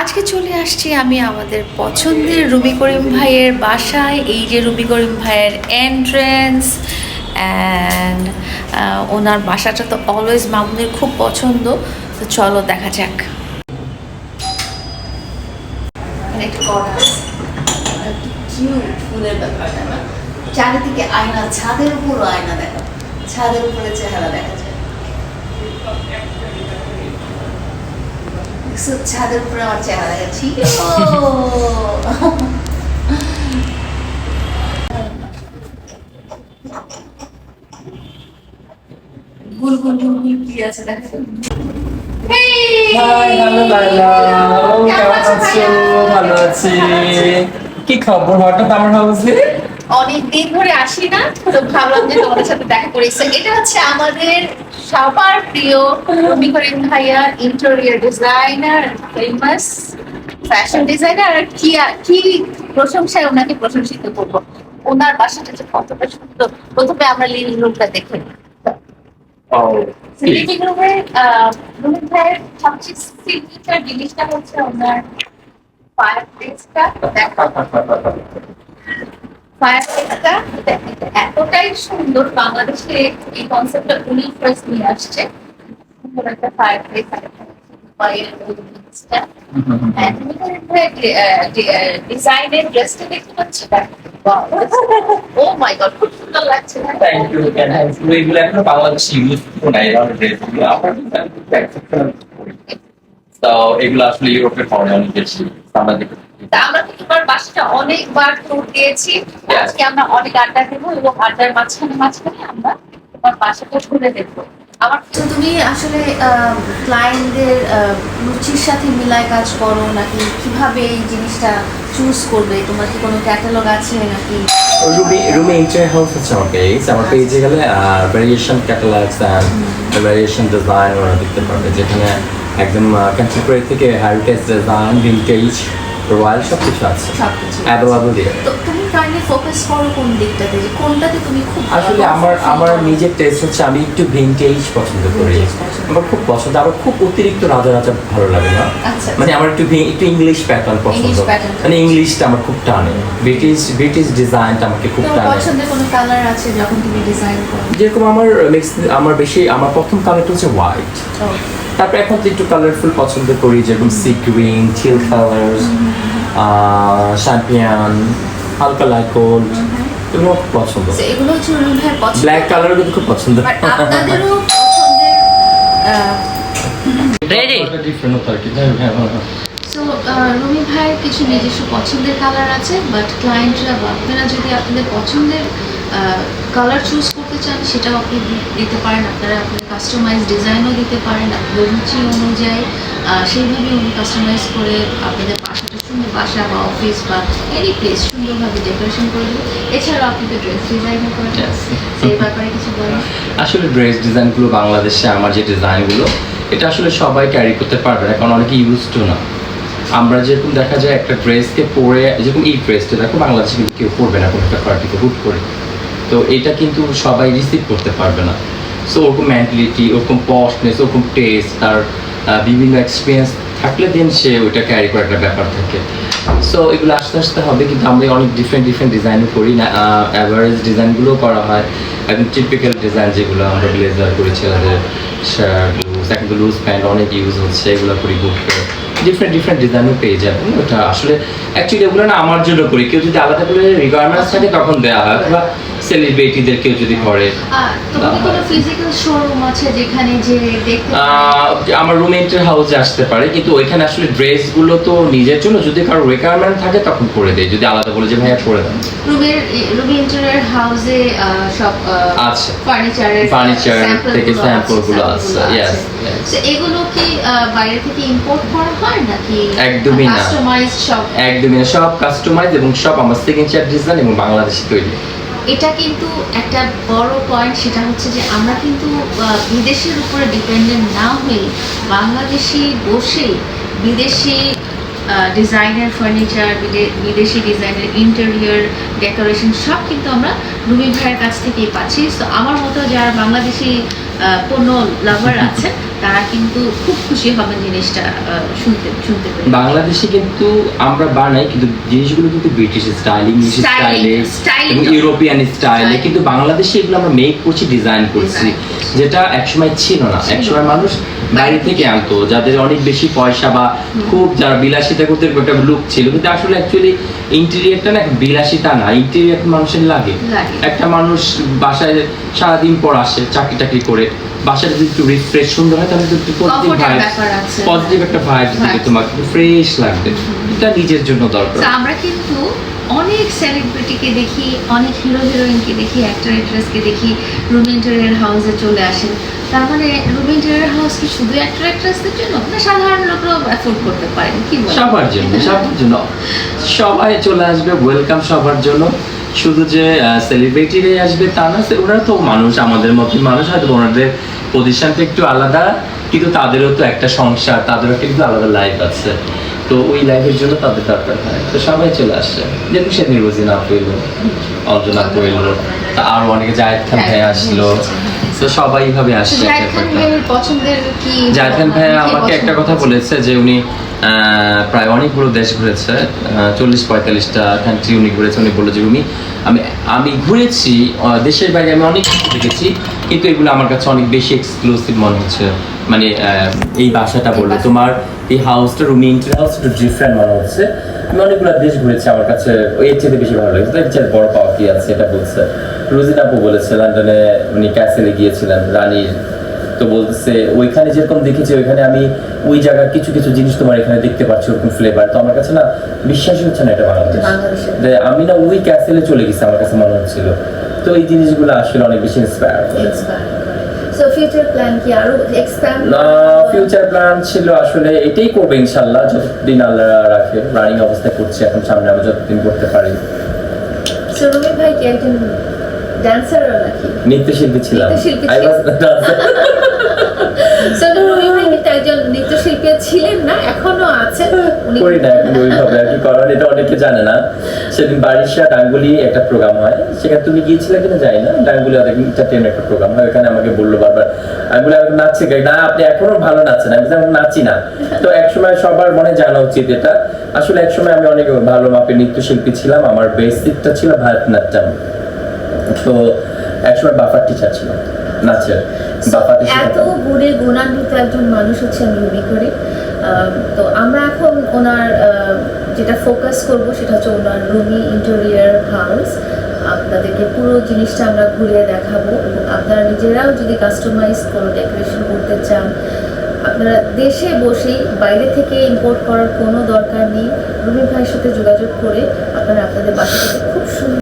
আজকে চলে আসছি আমি আমাদের পছন্দের রুবি করিম ভাইয়ের বাসায়, এই যে রুবি করিম ভাইয়ের এন্ট্রেন্স অ্যান্ড ওনার বাসাটা তো অলওয়েজ মামুনের খুব পছন্দ, তো চলো দেখা যাক। চারিদিকে আয়না, ছাদের উপরও আয়না দেখা। ছাদের উপরে চেহারা দেখা যায় দেখছ, ছাদের উপরে আমার চেহারা দেখাচ্ছি গুল গুল গুল গুল কি দেখো ভালো আছি। কি খবর? হঠাৎ আমার হাউসে অনেক দিন ধরে আসি না তো ভাবলাম যে তোমাদের সাথে দেখা করেছে এটা হচ্ছে আমাদের সবার প্রিয় করিম ভাইয়া interior designer famous fashion designer আর কি কি প্রশংসায় ওনাকে প্রশংসিত করব। ওনার বাসাটা যে কতটা সুন্দর। প্রথমে আমরা লিভিং রুমটা দেখে লিভিং রুমের রুমের ভাইয়ের সবচেয়ে সিগনেচার জিনিসটা হচ্ছে ওনার ফায়ার প্লেসটা এতটাই সুন্দর বাংলাদেশে এই কনসেপ্টটা উনি ফার্স্ট নিয়ে আসছে। সুন্দর একটা ফায়ারপ্লেস ডিজাইনের ড্রেসটা দেখতে পাচ্ছি? ও মাই গড খুব সুন্দর লাগছে। থ্যাংক ইউ এগুলো এখন বাংলাদেশে ইউজ করো না ড্রেসগুলো আমার তো এগুলো আসলে পাওয়া অনেক বেশি আমরা বাসাটা অনেকবার ট্যুর দিয়েছি। আজকে আমরা অনেক আড্ডা দেবো এবং আড্ডার মাঝখানে মাঝখানে আমরা তোমার বাসাটা ঘুরে দেখব। আমার তো তুমি আসলে ক্লায়েন্টদের রুচির সাথে মিলায় কাজ করো নাকি কীভাবে এই জিনিসটা চুজ করবে? তোমার কি কোনো ক্যাটালগ আছে নাকি? রুমি রুমি ইন্টার হেলথ হচ্ছে আমার পেজ আমার পেজে গেলে variation catalogs and variation design ওরা দেখতে পারবে। যেখানে একদম কন্টেম্পোরারি থেকে হেরিটেজ ডিজাইন ভিন্টেজ রয়্যাল সব কিছু আছে। অ্যাভেলেবল দিয়ে তুমি কাইন্ডলি ফোকাস করো কোন দিকটাতে যে কোনটাতে তুমি খুব আসলে আমার আমার নিজের টেস্ট হচ্ছে আমি একটু ভিন্টেজ পছন্দ করি। আমার খুব পছন্দ আমার খুব অতিরিক্ত রাজা রাজা ভালো লাগে না। আচ্ছা মানে আমার একটু একটু ইংলিশ প্যাটার্ন পছন্দ। মানে ইংলিশটা আমার খুব টানে। ব্রিটিশ ব্রিটিশ ডিজাইনটা আমাকে খুব টানে। পছন্দের কোনো কালার আছে যখন তুমি ডিজাইন করো? যেরকম আমার আমার বেশি আমার প্রথম কালারটা হচ্ছে হোয়াইট তারপর এখন তো একটু কালারফুল পছন্দ করি যেরকম sea green chill colours champagne হালকা লাইট গোল্ড এগুলো খুব পছন্দ। এগুলো হচ্ছে রুমি ভাইয়ের পছন্দ। ব্ল্যাক কালার কিন্তু খুব পছন্দ। বাট আপনাদেরও পছন্দের ডিফারেন্ট হতো আর কি যাই হোক, হ্যাঁ, হ্যাঁ, হ্যাঁ। সো রুমি ভাইয়ের কিছু নিজস্ব পছন্দের কালার আছে বাট ক্লায়েন্টরা বা আপনারা যদি আপনাদের পছন্দের কালার চুজ করতে চান সেটাও আপনি দিতে পারেন। আপনারা আপনার কাস্টমাইজ ডিজাইনও দিতে পারেন আপনাদের রুচি অনুযায়ী। সেইভাবে উনি কাস্টমাইজ করে আপনাদের বাসাটা সুন্দর বাসা বা অফিস বা এনি প্লেস সুন্দরভাবে ডেকোরেশন করে দেবে। এছাড়াও আপনি তো ড্রেস ডিজাইনও করেন সেই ব্যাপারে কিছু বলেন। আসলে ড্রেস ডিজাইনগুলো বাংলাদেশে আমার যে ডিজাইনগুলো এটা আসলে সবাই ক্যারি করতে পারবে না কারণ অনেকে ইউজ টু না। আমরা যেরকম দেখা যায় একটা ড্রেসকে পরে যেরকম এই ড্রেসটা দেখো বাংলাদেশে কিন্তু কেউ পরবে না কোনো একটা পার্টিকে হুট করে। তো এটা কিন্তু সবাই রিসিভ করতে পারবে না। সো ওরকম মেন্টালিটি ওরকম পশনেস ওরকম টেস্ট তার বিভিন্ন এক্সপিরিয়েন্স থাকলে দেন সে ওইটা ক্যারি করার একটা ব্যাপার থাকে। সো এগুলো আস্তে আস্তে হবে, কিন্তু আমরা অনেক ডিফারেন্ট ডিফারেন্ট ডিজাইনও করি না। অ্যাভারেজ ডিজাইনগুলোও করা হয়। একদম টিপিক্যাল ডিজাইন যেগুলো আমরা ব্লেজার করি, ছেলেদের শার্ট লুজ এখন তো লুজ প্যান্ট অনেক ইউজ হচ্ছে, এগুলো করি বুক ডিফারেন্ট ডিফারেন্ট ডিজাইনও পেয়ে যাবেন ওটা আসলে অ্যাকচুয়ালি এগুলো না আমার জন্য করি। কেউ যদি আলাদা করে রিকোয়ারমেন্টস থাকে, তখন দেওয়া হয়। বা সেলিব্রিটিদের কেউ যদি করে আমার রুমমেটের হাউসে আসতে পারে কিন্তু ওইখানে আসলে ড্রেসগুলো তো নিজের জন্য যদি কারও রিকোয়ারমেন্ট থাকে তখন করে দেয়। যদি আলাদা বলে যে ভাইয়া করে দেন রুমের রুমি ইন্টেরিয়র হাউসে সব আচ্ছা। ফার্নিচারের Furniture থেকে sample আছে, yes, yes. এগুলো কি বাইরে থেকে ইম্পোর্ট করা হয় নাকি একদমই না। কাস্টমাইজ সব? একদমই সব কাস্টমাইজ এবং সব আমার সিগনেচার ডিজাইন এবং বাংলাদেশি তৈরি। এটা কিন্তু একটা বড় পয়েন্ট সেটা হচ্ছে যে আমরা কিন্তু বিদেশের উপরে ডিপেন্ডেন্ট না হয়ে বাংলাদেশি বসে বিদেশি ডিজাইনের ফার্নিচার বিদেশি ডিজাইনের ইন্টেরিয়ার ডেকোরেশন সব কিন্তু আমরা রুমি ভাইয়ের কাছ থেকেই পাচ্ছি। তো আমার মতো যারা বাংলাদেশি পণ্য লাভার আছে তারা কিন্তু খুব খুশি হবেন জিনিসটা শুনতে শুনতে পেরে। বাংলাদেশে কিন্তু আমরা বানাই কিন্তু জিনিসগুলো কিন্তু ব্রিটিশ স্টাইল ইংলিশ স্টাইলে এবং ইউরোপিয়ান স্টাইলে কিন্তু বাংলাদেশে এগুলো আমরা মেক করছি ডিজাইন করছি। যেটা একসময় ছিল না। একসময় মানুষ বাইরে থেকে আনতো যাদের অনেক বেশি পয়সা বা খুব যারা বিলাসিতা করতে একটা লুক ছিল। কিন্তু আসলে অ্যাকচুয়ালি ইন্টেরিয়রটা না বিলাসিতা না ইন্টেরিয়র মানুষের লাগে। একটা মানুষ বাসায় সারাদিন পর আসে চাকরি টাকরি করে বাসায় যদি একটু রিফ্রেশ সুন্দর হয় তাহলে একটু পজিটিভ ভাইব পজিটিভ একটা ভাইব দিবে তোমাকে ফ্রেশ লাগবে। এটা নিজের জন্য দরকার। আমরা কিন্তু অনেক সেলিব্রিটিকে দেখি অনেক হিরো হিরোইনকে দেখি অ্যাক্টর অ্যাক্ট্রেসকে দেখি রুম ইন্টেরিয়ার হাউসে চলে আসেন। তার মানে হাউস কি শুধু অ্যাক্টর অ্যাক্ট্রেসদের জন্য? না সাধারণ লোকরাও অ্যাফোর্ড করতে পারেন? কি সবার জন্য সবার জন্য। সবাই চলে আসবে ওয়েলকাম সবার জন্য। শুধু যে সেলিব্রিটিরাই আসবে তা না সে- ওনারা তো মানুষ আমাদের মতোই মানুষ হয়তো ওনাদের পজিশনটা একটু আলাদা কিন্তু তাদেরও তো একটা সংসার তাদেরও কিন্তু আলাদা লাইফ আছে। তো ওই লাইফের জন্য তাদের দরকার হয়। তো সবাই চলে আসছে যেমন সেদিন রোজিনা আপু এলো অঞ্জনা আপু এলো আরও অনেকে জায়েদ খান ভাই আসলো। তো সবাই এইভাবে আসছে জাহেদ খান আমাকে একটা কথা বলেছে যে উনি প্রায় অনেকগুলো দেশ ঘুরেছে চল্লিশ পঁয়তাল্লিশটা কান্ট্রি উনি ঘুরেছে উনি বলল যে উনি আমি আমি ঘুরেছি দেশের বাইরে আমি অনেক কিছু দেখেছি কিন্তু এগুলো আমার কাছে অনেক বেশি এক্সক্লুসিভ মনে হচ্ছে। মানে আহ, এই বাসাটা বলল। তোমার এই হাউসটা রুমি ইন্টার হাউস একটু ডিফারেন্ট মনে হচ্ছে। আমি অনেকগুলো দেশ ঘুরেছি আমার কাছে এর চেয়ে বেশি ভালো লেগেছে। এর চেয়ে বড় পাওয়া কি আছে এটা বলছে। রোজিন আপু বলেছে লন্ডনে উনি ক্যাসেলে গিয়েছিলেন রানীর তো বলতেছে ওইখানে যেরকম দেখেছি ওইখানে আমি ওই জায়গার কিছু কিছু জিনিস তোমার এখানে দেখতে পাচ্ছি ওরকম ফ্লেভার তো আমার কাছে না বিশ্বাসই হচ্ছে না এটা বাংলাদেশ। আমি না ওই ক্যাসেলে চলে গেছি আমার কাছে মনে হচ্ছিল। তো এই জিনিসগুলো আসলে অনেক বেশি ইন্সপায়ার করে সো ফিউচার প্ল্যান কি আরও এক্সপ্যান্ড ফিউচার প্ল্যান ছিল আসলে এটাই করবে ইনশাল্লাহ যতদিন আল্লাহ রাখে রানিং অবস্থায় করছি এখন সামনে আমি যতদিন করতে পারি। সো রুমি ভাই কি একজন ড্যান্সার নাকি? নৃত্যশিল্পী ছিলাম। নৃত্যশিল্পী. সো নৃত্যশিল্পী ছিলেন না, এখনও আছে উনি করি না ওইভাবে আর কি কারণ এটা অনেকে জানে না। সেদিন বারিশা ডাঙ্গুলি একটা প্রোগ্রাম হয়। সেখানে তুমি গিয়েছিলে কিনা যাই না ডাঙ্গুলি একটা প্রোগ্রাম হয়। ওখানে আমাকে বলল বারবার আমি বলি আমি নাচছি না, আপনি এখনও ভালো নাচেন আমি আমি নাচি না। তো একসময় সবার মনে জানা উচিত এটা। আসলে একসময় আমি অনেক ভালো মাপের নৃত্যশিল্পী ছিলাম, আমার বেসিকটা ছিল ভারতনাট্যম। তো একসময় বাফার টিচার ছিল বাফা এত গুণে গুণান্বিত একজন মানুষ হচ্ছে আমি মনে করি। তো আমরা এখন ওনার যেটা ফোকাস করব সেটা হচ্ছে ওনার রুমি ইন্টেরিয়ার হাউস আপনাদেরকে পুরো জিনিসটা আমরা ঘুরিয়ে দেখাবো এবং আপনারা নিজেরাও যদি কাস্টমাইজ কোনো ডেকোরেশন করতে চান, আপনারা দেশে বসেই বাইরে থেকে ইম্পোর্ট করার কোনো দরকার নেই। রুমি ভাইয়ের সাথে যোগাযোগ করে আপনারা আপনাদের বাসাটাকে খুব সুন্দর